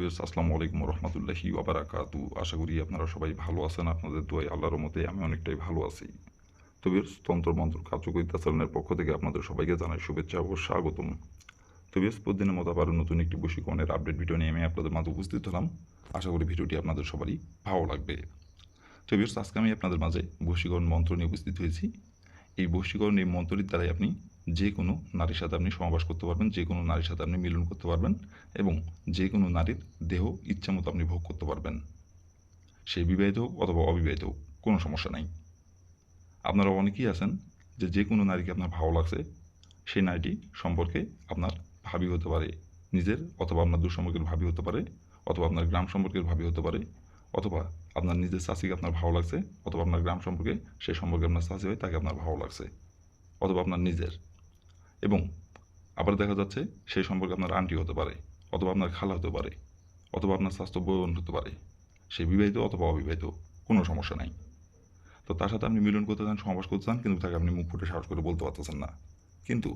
বিয়স আসসালামু আলাইকুম রহমতুল্লাহি ওবারাকাতু আশা করি আপনারা সবাই ভালো আছেন, আপনাদের দোয়াই আল্লাহর মতে আমি অনেকটাই ভালো আছি। তো বিয়স তন্ত্র মন্ত্র কার্যকরিতা চ্যানেলের পক্ষ থেকে আপনাদের সবাইকে জানাই শুভেচ্ছা ও স্বাগতম। তো বিয়স প্রতিদিনের মতো আবারও নতুন একটি বশীকরণের আপডেট ভিডিও নিয়ে আমি আপনাদের মাঝে উপস্থিত হলাম। আশা করি ভিডিওটি আপনাদের সবারই ভালো লাগবে। তো বিয়স আজকে আমি আপনাদের মাঝে বশীকরণ মন্ত্র নিয়ে উপস্থিত হয়েছি। এই বশীকরণ এই মন্ত্রের দ্বারাই আপনি যে কোনো নারীর সাথে আপনি সমাবাস করতে পারবেন যে কোনো নারীর সাথে আপনি মিলন করতে পারবেন এবং যে কোনো নারীর দেহ, ইচ্ছা মতো আপনি ভোগ করতে পারবেন। সে বিবাহিত হোক অথবা অবিবাহিত হোক, কোনো সমস্যা নাই। আপনারা অনেকেই আছেন যে যে কোনো নারীকে আপনার ভালো লাগছে, সেই নারীটি সম্পর্কে আপনার ভাবি হতে পারে, নিজের অথবা আপনার দূর সম্পর্কের ভাবি হতে পারে, অথবা আপনার গ্রাম সম্পর্কের ভাবি হতে পারে, অথবা আপনার নিজের চাষিকে আপনার ভালো লাগছে, অথবা আপনার গ্রাম সম্পর্কে সেই সম্পর্কে আপনার চাষি হয় তাকে আপনার ভালো লাগছে, অথবা আপনার নিজের। এবং আবার দেখা যাচ্ছে সেই সম্পর্কে আপনার আন্টি হতে পারে, অথবা আপনার খালা হতে পারে, অথবা আপনার স্বাস্থ্য বোন হতে পারে, সে বিবাহিত অথবা অবিবাহিত, কোনো সমস্যা নাই। তো তার সাথে আপনি মিলন করতে চান সমাবাস করতে চান, কিন্তু তাকে আপনি মুখ ফুটে সাহস করে বলতে পারতেছেন না। কিন্তু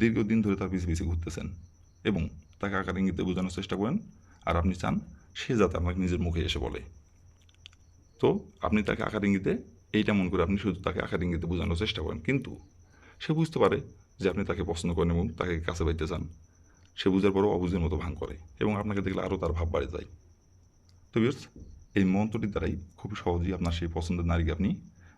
দীর্ঘদিন ধরে তার পিছিয়ে পিছিয়ে ঘুরতেছেন এবং তাকে আকার ইঙ্গিতে বোঝানোর চেষ্টা করেন, আর আপনি চান সে যাতে আপনাকে নিজের মুখে এসে বলে। তো আপনি তাকে আকার ইঙ্গিতে, এইটা মন করে আপনি শুধু তাকে আকার ইঙ্গিতে বোঝানোর চেষ্টা করেন, কিন্তু সে বুঝতে পারে যে আপনি তাকে পছন্দ করেন এবং তাকে কাছে পাইতে চান, সে বুঝার পরও অবুঝের মতো ভাঙ করে এবং আপনাকে দেখলে আরও তার ভাব বাড়ে যায়। তো বিয়ার্স এই মন্ত্রটির দ্বারাই খুব সহজেই আপনার সেই পছন্দের নারীকে আপনি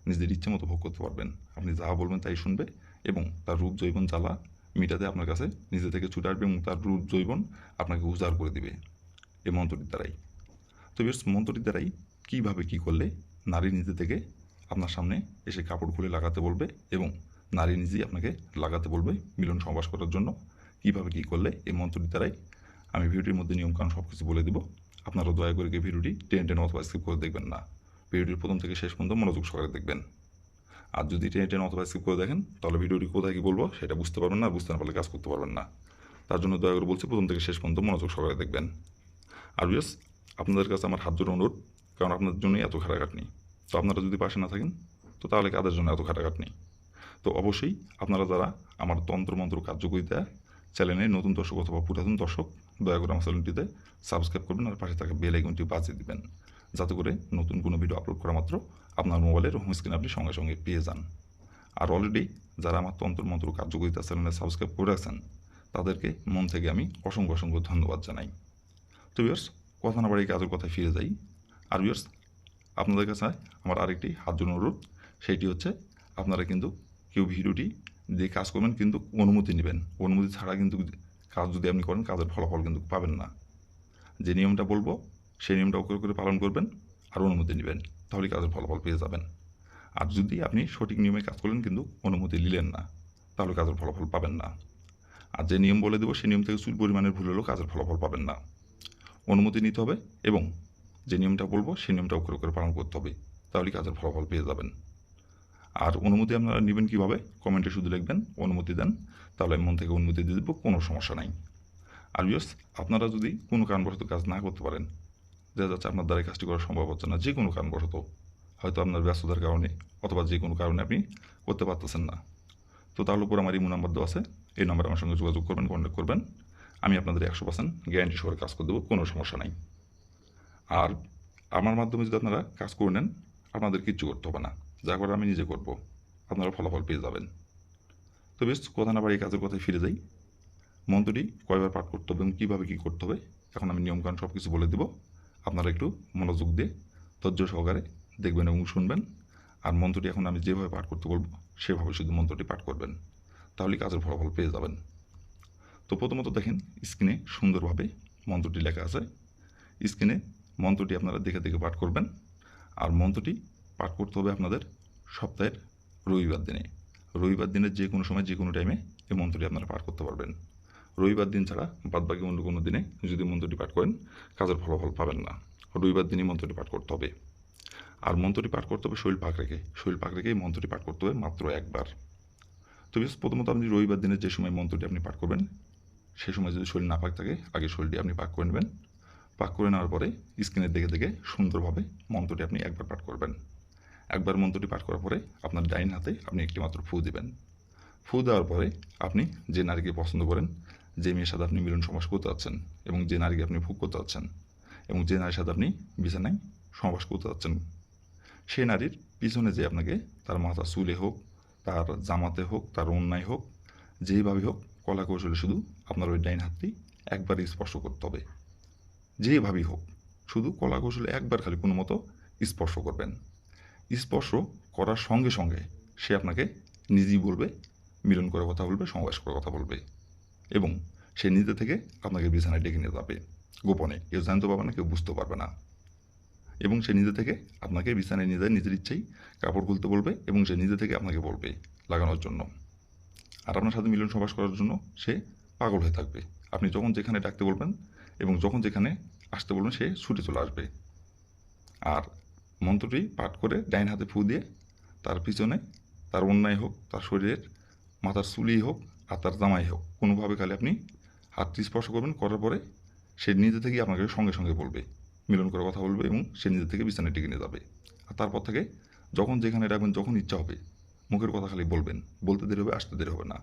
নিজের ইচ্ছে মতো ভোগ করতে পারবেন। আপনি যা বলবেন তাই শুনবে এবং তার রূপ জৈবন জ্বালা মিটাতে আপনার কাছে নিজে থেকে ছুটে আসবে এবং তার রূপ জৈবন আপনাকে উজাড় করে দিবে এই মন্ত্রটির দ্বারাই। তো বিয়ার্স মন্ত্রটির দ্বারাই কীভাবে কী করলে নারী নিজে থেকে আপনার সামনে এসে কাপড় খুলে লাগাতে বলবে এবং নারী নিজেই আপনাকে লাগাতে বলবে মিলন সমাবাস করার জন্য। কীভাবে কী করলে এই মন্ত্রটির দ্বারাই আমি ভিডিওটির মধ্যে নিয়মকানুন সব কিছু বলে দেবো। আপনারা দয়া করে গিয়ে ভিডিওটি টেন টেন অথবা স্কিপ করে দেখবেন না। ভিডিওটির প্রথম থেকে শেষ পর্যন্ত মনোযোগ সহকারে দেখবেন। আর যদি টেন টেন অথবা স্কিপ করে দেখেন, তাহলে ভিডিওটি কোথায় কী বলব সেটা বুঝতে পারবেন না, বুঝতে না পারলে কাজ করতে পারবেন না। তার জন্য দয়া করে বলছি প্রথম থেকে শেষ পর্যন্ত মনোযোগ সহকারে দেখবেন। আর ইয়েস আপনাদের কাছে আমার হাত জোর অনুরোধ, কারণ আপনাদের জন্যই এত খাটাখাটনি। তো আপনারা যদি পাশে না থাকেন, তো তাহলে কাদের জন্য এত খাটাখাটনি? তো অবশ্যই আপনারা যারা আমার তন্ত্রমন্ত্র কার্যকরিতা চ্যানেলে নতুন দর্শক অথবা পুরাতন দর্শক, দয়া করে আমার চ্যানেলটিতে সাবস্ক্রাইব করবেন আর পাশে থাকা বেল আইকনটি বাজিয়ে দিবেন। যাতে করে নতুন কোনো ভিডিও আপলোড করা মাত্র আপনার মোবাইলের হোম স্ক্রিন আপনি সঙ্গে সঙ্গে পেয়ে যান। আর অলরেডি যারা আমার তন্ত্রমন্ত্র কার্যকরিতা চ্যানেলে সাবস্ক্রাইব করে রাখছেন, তাদেরকে মন থেকে আমি অসংখ্য অসংখ্য ধন্যবাদ জানাই। তো ইয়ার্স কথা না বাড়ি কাজের কথায় ফিরে যাই। আর ইয়ার্স আপনাদের কাছে আমার আরেকটি হাত অনুরোধ সেইটি হচ্ছে আপনারা কিন্তু কেউ ভিডিওটি দিয়ে কাজ করবেন, কিন্তু অনুমতি নেবেন। অনুমতি ছাড়া কিন্তু কাজ যদি আপনি করেন, কাজের ফলাফল কিন্তু পাবেন না। যে নিয়মটা বলব, সেই নিয়মটা করে করে পালন করবেন আর অনুমতি নেবেন তাহলে কাজের ফলাফল পেয়ে যাবেন। আর যদি আপনি সঠিক নিয়মে কাজ করলেন, কিন্তু অনুমতি নিলেন না, তাহলে কাজের ফলাফল পাবেন না। আর যে নিয়ম বলে দেবো, সেই নিয়ম থেকে চুল পরিমাণের ভুল হলেও কাজের ফলাফল পাবেন না। অনুমতি নিতে হবে এবং যে নিয়মটা বলব, সেই নিয়মটা অক্ষরে করে পালন করতে হবে তাহলে কাজের ফলাফল পেয়ে যাবেন। আর অনুমতি আপনারা নেবেন কীভাবে? কমেন্টে শুধু লিখবেন, অনুমতি দেন, তাহলে মন থেকে অনুমতি দিয়ে দেবো, কোনো সমস্যা নাই। আর বিয়স আপনারা যদি কোনো কারণবশত কাজ না করতে পারেন, দেখা যাচ্ছে আপনার দ্বারা কাজটি করা সম্ভব হচ্ছে না যে কোনো কারণবশত। হয়তো আপনার ব্যস্ততার কারণে অথবা যে কোনো কারণে আপনি করতে পারতেছেন না। তো তার উপর আমার ইমো নাম্বার দেওয়া আছে, এই নাম্বারে আমার সঙ্গে যোগাযোগ করবেন কন্ট্যাক্ট করবেন। আমি আপনাদের একশো পার্সেন্ট গ্যারান্টি সহকারে কাজ করে দেবো, কোনো সমস্যা নাই। আর আমার মাধ্যমে যদি আপনারা কাজ করে নেন, আপনাদের কিচ্ছু করতে হবে না। যা করে আমি নিজে করব। আপনারা ফলাফল পেয়ে যাবেন। তো বেশ, কথা না বাড়ি কাজের কথায় ফিরে যাই। মন্ত্রটি কয়বার পাঠ করতে হবে এবং কীভাবে কী করতে হবে, এখন আমি নিয়মকানুন সব কিছু বলে দেবো। আপনারা একটু মনোযোগ দিয়ে ধৈর্য সহকারে দেখবেন এবং শুনবেন। আর মন্ত্রটি এখন আমি যেভাবে পাঠ করতে বলব, সেভাবে শুধু মন্ত্রটি পাঠ করবেন। তাহলে কাজের ফলাফল পেয়ে যাবেন। তো প্রথমত দেখেন, স্ক্রিনে সুন্দরভাবে মন্ত্রটি লেখা আছে। স্ক্রিনে মন্ত্রটি আপনারা দেখে দেখে পাঠ করবেন। আর মন্ত্রটি পাঠ করতে হবে আপনাদের সপ্তাহের রবিবার দিনে। রবিবার দিনের যে কোনো সময়, যে কোনো টাইমে এই মন্ত্রটি আপনারা পাঠ করতে পারবেন। রবিবার দিন ছাড়া বাদবাকি অন্য কোনো দিনে যদি মন্ত্রটি পাঠ করেন, কাজের ফলাফল পাবেন না। রবিবার দিনই মন্ত্রটি পাঠ করতে হবে। আর মন্ত্রটি পাঠ করতে হবে শরীর পাক রেখে। শরীর পাক রেখে মন্ত্রটি পাঠ করতে হবে মাত্র একবার। তো প্রথমত আপনি রবিবার দিনের যে সময় মন্ত্রটি আপনি পাঠ করবেন সেই সময় যদি শরীর না পাক থাকে, আগে শরীরটি আপনি পাক করে নেবেন। পাক করে নেওয়ার পরে স্ক্রিনের দেখে দেখে সুন্দরভাবে মন্ত্রটি আপনি একবার পাঠ করবেন। একবার মন্ত্রটি পাঠ করার পরে আপনার ডাইন হাতে আপনি একটি মাত্র ফু দিবেন। ফু দেওয়ার পরে আপনি যে নারীকে পছন্দ করেন, যে মেয়ের সাথে আপনি মিলন সমাস করতে যাচ্ছেন এবং যে নারীকে আপনি ভোগ করতে যাচ্ছেন এবং যে নারীর সাথে আপনি বিছানায় সমাস করতে যাচ্ছেন সেই নারীর পিছনে যে আপনাকে তার মাথা চুলে হোক, তার জামাতে হোক, তার অন্যায় হোক যেইভাবে হোক কলা কৌশলে শুধু আপনার ওই ডাইন হাতটি একবারই স্পর্শ করতে হবে। যেভাবেই হোক, শুধু কলা কৌশলে একবার খালি কোনো মতো স্পর্শ করবেন। স্পর্শ করার সঙ্গে সঙ্গে সে আপনাকে নিজেই বলবে, মিলন করে কথা বলবে, সমাবেশ করে কথা বলবে এবং সে নিজে থেকে আপনাকে বিছানায় ডেকে নিয়ে যাবে। গোপনে কেউ জানতে পারবে না, কেউ বুঝতে পারবে না। এবং সে নিজে থেকে আপনাকে বিছানায় নিয়ে যায়, নিজের ইচ্ছেই কাপড় খুলতে বলবে এবং সে নিজে থেকে আপনাকে বলবে লাগানোর জন্য। আর আপনার সাথে মিলন সবাস করার জন্য সে পাগল হয়ে থাকবে। আপনি যখন যেখানে ডাকতে বলবেন এবং যখন যেখানে আসতে বলবেন, সে ছুটে চলে আসবে। আর মন্ত্রটি পাঠ করে ডাইন হাতে ফু দিয়ে তার পিছনে তার অন্যায় হোক, তার শরীরের, মাথার চুলি হোক আর তার জামাই হোক, কোনোভাবে খালি আপনি হাতটি স্পর্শ করবেন, করার পরে সে নিজে থেকেই আপনাকে সঙ্গে সঙ্গে বলবে, মিলন করে কথা বলবে এবং সে নিজে থেকে বিছানায় ডেকে নিয়ে যাবে। আর তারপর থেকে যখন যেখানে ডাকবেন, যখন ইচ্ছা হবে, মুখের কথা খালি বলবেন, বলতে দেরি হবে, আসতে দেরি হবে না।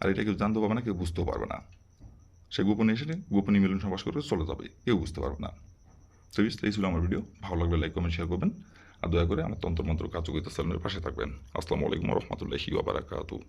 আর এটা কেউ জানতে পারবে না, কেউ বুঝতেও পারবে না। সে গোপনে এসে গোপনে মিলন সমাস করে চলে যাবে, কেউ বুঝতে পারবে না। তো এই ছিল আমার ভিডিও ভালো লাগলে লাইক কমেন্ট শেয়ার করবেন। আর দয়া করে আমার তন্ত্রমন্ত্র কার্যকরিতা সালামের পাশে থাকবেন। আসসালামু আলাইকুম রহমতুল্লাহি ওবারাকাতু